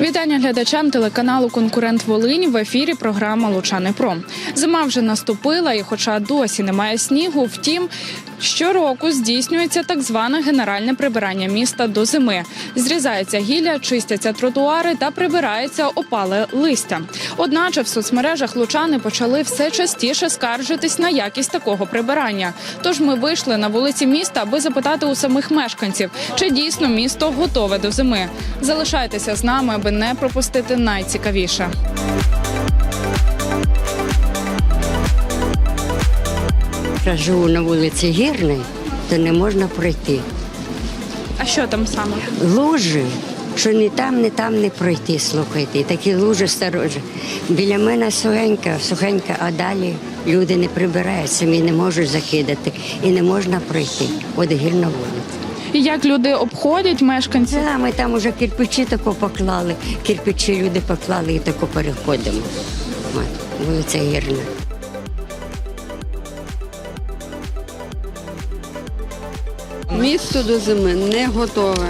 Вітання глядачам телеканалу Конкурент Волинь в ефірі програма Лучани Про. Зима вже наступила, і хоча досі немає снігу, втім. Щороку здійснюється так зване генеральне прибирання міста до зими. Зрізається гілля, чистяться тротуари та прибирається опале листя. Одначе в соцмережах лучани почали все частіше скаржитись на якість такого прибирання. Тож ми вийшли на вулиці міста, аби запитати у самих мешканців, чи дійсно місто готове до зими. Залишайтеся з нами, аби не пропустити найцікавіше. Я живу на вулиці Гірної, то не можна пройти. А що там саме? Лужі, що ні там, ні там не пройти, слухайте. І такі лужі сторожі. Біля мене сухенька, сухенька, а далі люди не прибирають, самі не можуть закидати і не можна пройти. От гірна вулиця. І як люди обходять мешканців? Це ми там уже кирпичі тако поклали, кирпичі люди поклали і тако переходимо. От, вулиця Гірна. Місто до зими не готове.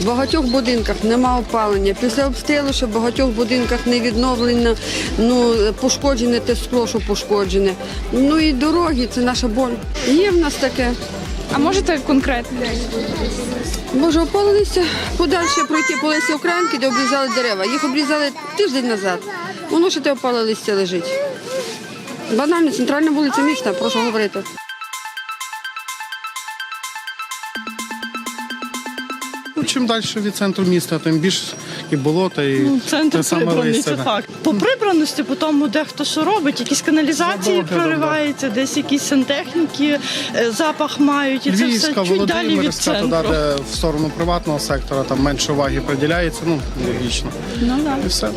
В багатьох будинках нема опалення. Після обстрілу, що в багатьох будинках не відновлено, ну, пошкоджене те скло, що пошкоджене. Ну і дороги це наша боль. Є в нас таке. А можете конкретно? Може, опалилися подальше пройти по лисі Українки, де обрізали дерева. Їх обрізали тиждень назад. Воно ще те опале листя лежить. Банально, центральна вулиця міста, прошу говорити. Чим далі від центру міста, тим більше і болота, і Ну, Центр те саме прибраний, це да. факт. По прибраності, по тому, де хто що робить, якісь каналізації За доглядом, прориваються, десь якісь сантехніки, е, запах мають, і це все Львівська, чуть далі від Володимирська, туди, де в сторону приватного сектора, там менше уваги приділяється, ну, логічно. Ну да. І все.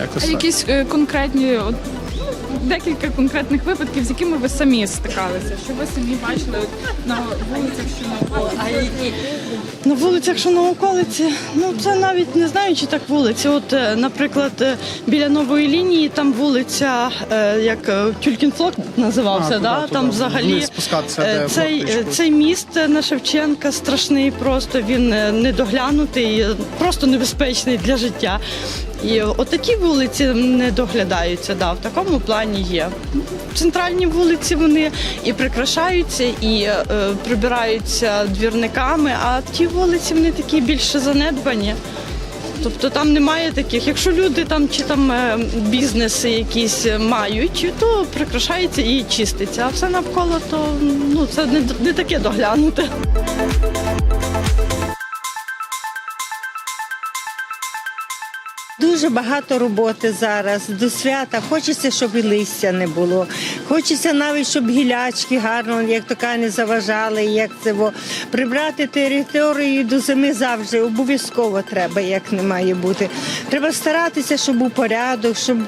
Якось А так. якісь е, конкретні от, декілька конкретних випадків, з якими ви самі стикалися, що ви самі бачили от, на вулицях, що на околицях? На вулицях, що на околиці, ну це навіть не знаю, чи так вулиці. От, е, наприклад, е, біля нової лінії там вулиця, е, як Тюлькінфлот називався, А, да? туди. там взагалі спускатися, е, цей, цей міст на Шевченка страшний, просто він недоглянутий, просто небезпечний для життя. І отакі вулиці не доглядаються, да, в такому плані є. Центральні вулиці вони і прикрашаються, і е, прибираються двірниками, а ті вулиці вони такі більше занедбані. Тобто там немає таких. Якщо люди там чи там е, бізнеси якісь мають, то прикрашається і чиститься. А все навколо то ну це не, не таке доглянуте. Дуже багато роботи зараз до свята. Хочеться, щоб і листя не було. Хочеться навіть, щоб гілячки гарно, як то не заважали, як це во. прибрати територію до зими завжди обов'язково треба, як не має бути. Треба старатися, щоб був порядок, щоб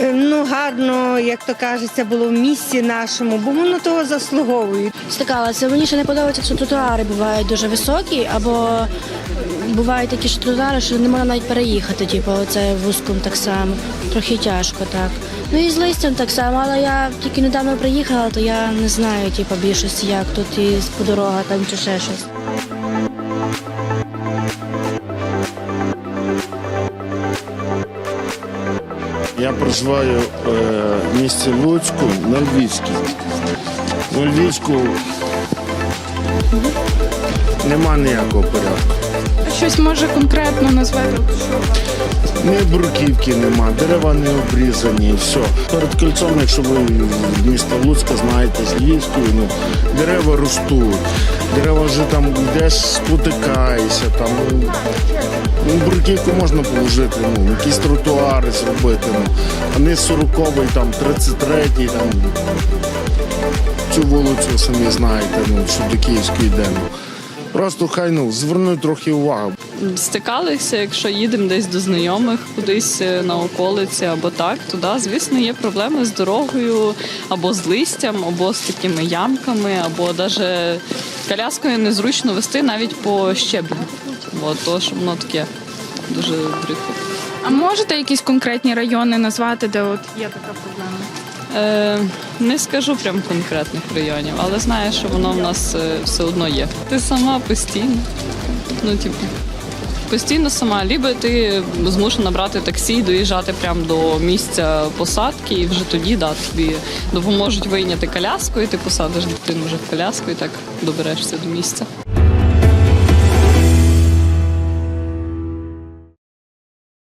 е, ну гарно, як то кажеться, було в місті нашому, бо воно того заслуговує. стикалася. Мені ще не подобається, що тротуари бувають дуже високі, або бувають такі що тротуари, що не можна навіть переїхати, типу, оце вузьком так само. Трохи тяжко так. Ну і з листям так само, але я тільки недавно приїхала, то я не знаю, типу, більшості, як тут і по дорога там чи ще щось. Я проживаю е, в місті Луцьку на Львівській. На Львівську нема ніякого порядку. Щось може конкретно назвати? Ні бруківки нема, дерева не обрізані, все. Перед кольцом, якщо ви міста Луцька знаєте, з Львівської, ну, дерева ростуть, дерева вже там йдеш, спотикаєшся, там, ну, ну, бруківку можна положити, ну, якісь тротуари зробити, ну, а не 40-й, там, 33-й, там, цю вулицю самі знаєте, ну, що до Київської йдемо. Просто хай ну, звернуть трохи увагу. стикалися, якщо їдемо десь до знайомих, кудись е, на околиці або так, то звісно, є проблеми з дорогою або з листям, або з такими ямками, або навіть коляскою незручно вести навіть по щеблю. От, то, що воно таке дуже брехо. А можете якісь конкретні райони назвати, де от є така проблема? Е, не скажу прям конкретних районів, але знаю, що воно в нас е, все одно є. Ти сама постійно. Ну, типу, постійно сама, лібо ти змушена брати таксі, доїжджати прямо до місця посадки, і вже тоді да, тобі допоможуть вийняти коляску, і ти посадиш дитину вже в коляску і так доберешся до місця.